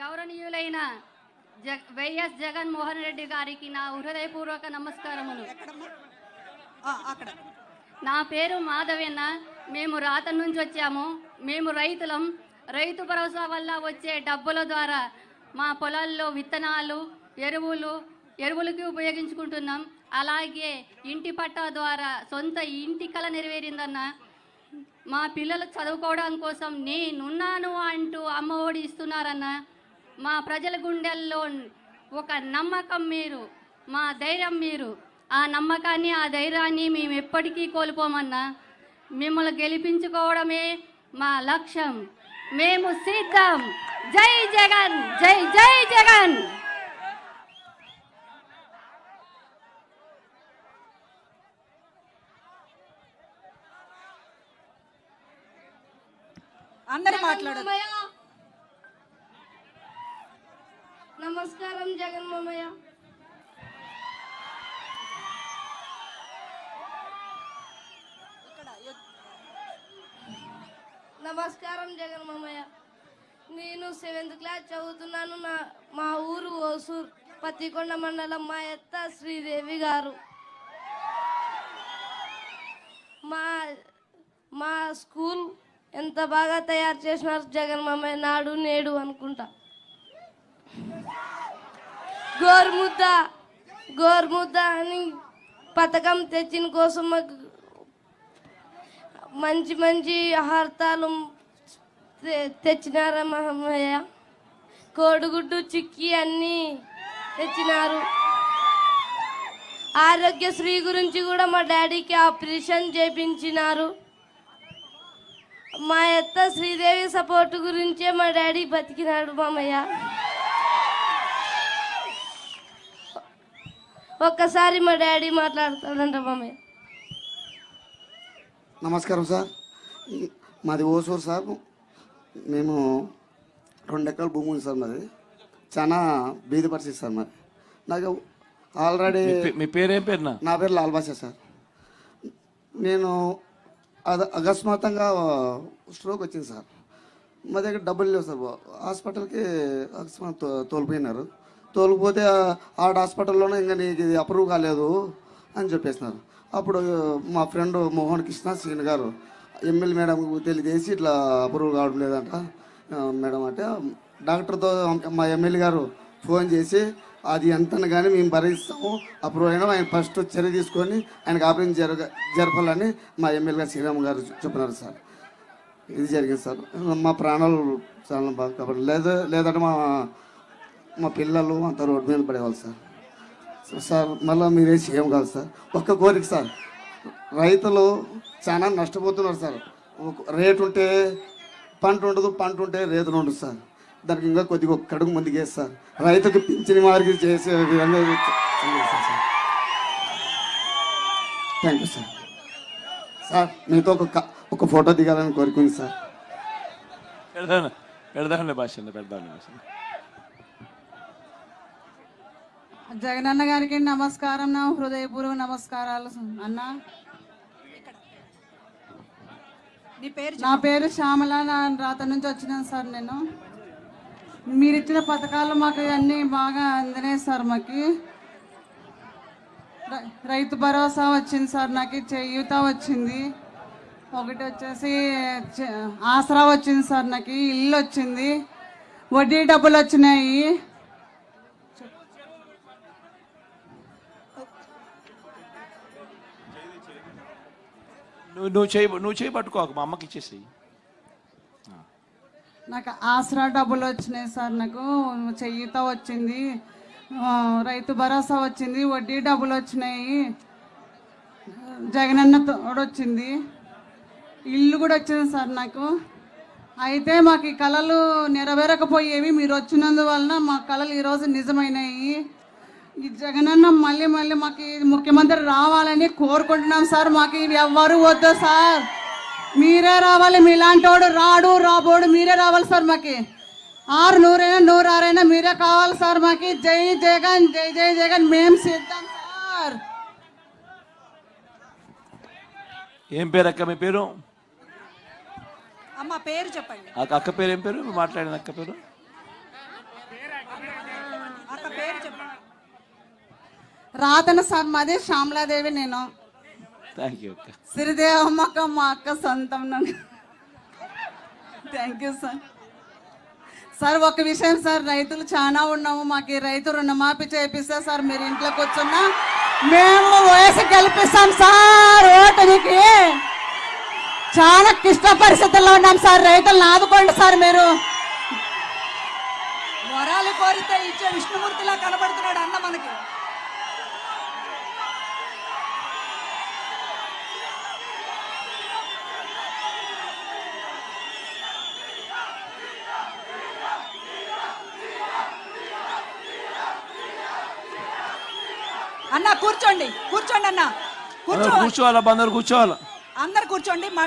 గౌరవనీయులైన జ వైఎస్ జగన్మోహన్ రెడ్డి గారికి నా హృదయపూర్వక నమస్కారములు. అక్కడ. నా పేరు మాధవన్న. మేము రాత నుంచి వచ్చాము. మేము రైతులం. రైతు భరోసా వల్ల వచ్చే డబ్బుల ద్వారా మా పొలాల్లో విత్తనాలు ఎరువులు ఎరువులకి ఉపయోగించుకుంటున్నాం. అలాగే ఇంటి పట్టా ద్వారా సొంత ఇంటి కళ నెరవేరిందన్న. మా పిల్లలు చదువుకోవడం కోసం నేనున్నాను అంటూ అమ్మ ఒడి ఇస్తున్నారన్న. మా ప్రజల గుండెల్లో ఒక నమ్మకం మీరు మా ధైర్యం మీరు. ఆ నమ్మకాన్ని ఆ ధైర్యాన్ని మేము ఎప్పటికీ కోల్పోమన్నా మిమ్మల్ని గెలిపించుకోవడమే మా లక్ష్యం. మేము సిద్ధం. జై జగన్ జై జై జగన్! అందరు మాట్లాడదు నమస్కారం జగన్మామయ్య నమస్కారం జగన్ మామయ్య. నేను సెవెంత్ క్లాస్ చదువుతున్నాను. నా మా ఊరు ఓసూర్ పత్తికొండ మండలం మా ఎత్త శ్రీదేవి గారు. మా మా స్కూల్ ఎంత బాగా తయారు చేసినారు జగన్ మామయ్య? నాడు నేడు అనుకుంటా. గోరుముద్ద గోరుముద్ద అని పథకం తెచ్చిన కోసం మంచి మంచి ఆహార్తాలు తె- తెచ్చినారా మహమ్మయ్య? కోడిగుడ్డు చిక్కి అన్నీ తెచ్చినారు. ఆరోగ్యశ్రీ గురించి కూడా మా డాడీకి ఆపరేషన్ చేపించినారు. మా అత్త శ్రీదేవి సపోర్ట్ గురించే మా డాడీ బతికినాడు మామయ్య. ఒక్కసారి మా డాడీ మాట్లాడతాడంట మామయ్య నమస్కారం సార్. మాది ఓసూరు సార్. మేము రెండు ఎకరాల భూమి ఉంది సార్ మాది. చాలా బీది పరిస్థితి సార్ మరి నాకు ఆల్రెడీ మీ పేరేం పేరునా? నా పేరు లాల్ బాషా సార్. నేను అద- అకస్మాత్తుగా స్ట్రోక్ వచ్చింది సార్. మా దగ్గర డబ్బులు లేవు సార్. హాస్పిటల్కి అకస్మాత్ తోలిపోయినారు. తోలిపోతే ఆడ హాస్పిటల్లోనే ఇంకా నీకు ఇది అప్రూవ్ కాలేదు అని చెప్పేసినారు. అప్పుడు మా ఫ్రెండ్ మోహన్ కృష్ణ సీన్ గారు ఎమ్మెల్యే మేడం తెలియజేసి ఇట్లా అప్రూవ్ కావడం లేదంట. మేడం అంటే డాక్టర్తో మా ఎమ్మెల్యే గారు ఫోన్ చేసి అది ఎంతని కానీ మేము భరిస్తాము అప్రూవ్ అయినా ఆయన ఫస్ట్ చర్య తీసుకొని ఆయనకు ఆపరేషన్ జరగ జరపాలని మా ఎమ్మెల్యే గారు శ్రీరామ్ గారు చెప్పినారు సార్. ఇది జరిగింది సార్. మా ప్రాణాలు చాలా బాగా కాబట్టి లేదు లేదంటే మా మా పిల్లలు అంత రోడ్డు మీద పడేవాళ్ళు సార్. సో సార్ మళ్ళీ మీరేం చేయం కాదు సార్. ఒక్క కోరిక సార్. రైతులు చాలా నష్టపోతున్నారు సార్. ఒక రేటు ఉంటే పంట ఉండదు పంట ఉంటే రేతులు ఉండదు సార్. దానికి ఇంకా కొద్దిగా ఒక కడుగు ముందుకు సార్. రైతుకు పింఛని వారికి చేసే విధంగా sir. Thank you sir. Sir మీతో ఒక ఒక ఫోటో దిగాలని కోరుకుంది సార్. పెడదాను పెడదాంలే భాష పెడదాంలే భాష జగనన్న గారికి నమస్కారం నా హృదయపూర్వక నమస్కారాలు అన్న. నీ పేరు నా పేరు శ్యామల నా రాత నుంచి వచ్చినాను సార్ నేను. మీరు ఇచ్చిన పథకాలు మాకు అన్నీ బాగా అందినాయి సార్ మాకు. రైతు భరోసా వచ్చింది సార్ నాకు చేయూత వచ్చింది. ఒకటి వచ్చేసి ఆసరా వచ్చింది సార్ నాకు ఇల్లు వచ్చింది. వడ్డీ డబ్బులు వచ్చినాయి. నువ్వు నువ్వు చేయి నువ్వు చేయి పట్టుకోకు మా అమ్మకి ఇచ్చేసి నాకు ఆసరా డబ్బులు వచ్చినాయి సార్ నాకు చెయ్యిత వచ్చింది. రైతు భరోసా వచ్చింది వడ్డీ డబ్బులు వచ్చినాయి. జగనన్న తోడు వచ్చింది. ఇల్లు కూడా వచ్చింది సార్ నాకు. అయితే మాకు ఈ కళలు నెరవేరకపోయేవి మీరు వచ్చినందువలన మా కళలు ఈరోజు నిజమైనాయి. ఈ జగనన్న మళ్ళీ మళ్ళీ మాకు ముఖ్యమంత్రి రావాలని కోరుకుంటున్నాం సార్. మాకు ఇవి ఎవ్వరు వద్దు సార్. మీరే రావాలి మీలాంటోడు రాడు రాబోడు మీరే రావాలి సార్ మాకి. ఆరు నూరైనా నూరు ఆరైనా మీరే కావాలి సార్ మాకి. జై జగన్ జై జై జగన్ మేం సిద్ధం సార్. ఏం పేరు అక్క మీ పేరు? అమ్మ పేరు చెప్పండి. అక్క పేరు ఏం పేరు? మాట్లాడిన అక్క పేరు. అక్క పేరు చెప్పు రాతన సార్ మాది శ్యామలాదేవి నేను. థ్యాంక్ యూ అక్క. మా అక్క సొంతం థ్యాంక్ యూ సార్ సార్ ఒక విషయం సార్. రైతులు చాలా ఉన్నాము. మాకు ఈ రైతు రుణమాఫీ చేపిస్తే సార్. మీరు ఇంట్లో కూర్చున్నా మేము వయసు గెలిపిస్తాం సార్ ఓటమికి. చాలా క్లిష్ట పరిస్థితుల్లో ఉన్నాం సార్. రైతులను ఆదుకోండి సార్ మీరు. వరాలు కోరితే ఇచ్చే విష్ణుమూర్తిలా అన్న కూర్చోండి. కూర్చోండి అన్న. కూర్చో. కూర్చోవాలా? అందరు కూర్చోవాలా? అందరు కూర్చోండి.